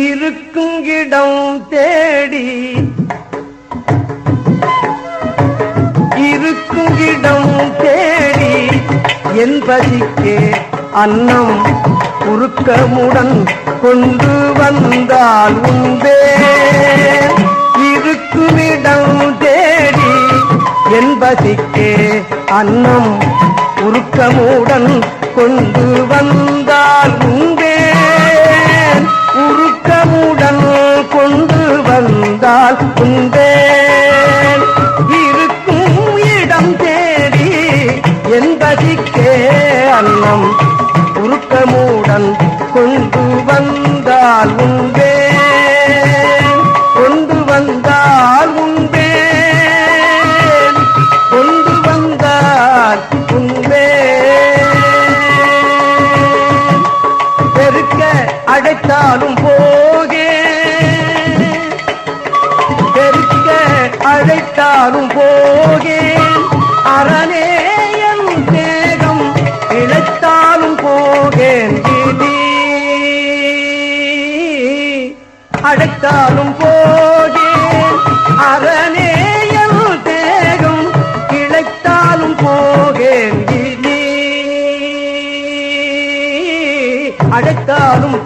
இருக்கும் இடம் தேடி. இருக்கும் இடம் தேடி என் பசிக்கே அன்னம் உருக்கமுடன் கொண்டு வந்தால் உண்டே. இருக்குமிடம் தேடி என் பசிக்கே அன்னம் உருக்கமுடன் கொண்டு வந்தால் உண்டே. வந்தால் உண்டே. இருக்கும் இடம் தேடி என்பதிக்கே அன்னம். உருக்கமுடன் கொண்டு வந்தால் உண்டே. கொண்டு வந்தால் உண்டே. கொண்டு வந்தால் உண்டே. பெருக்க அடைத்தாலும் போ அழைத்தாலும் போகேன் அரணேயன் தேகம் இழைத்தாலும் போகேன் விதி அழைத்தாலும் போகேன் அரணேயன் தேகம் இழைத்தாலும் போகேன் விதி அழைத்தாலும்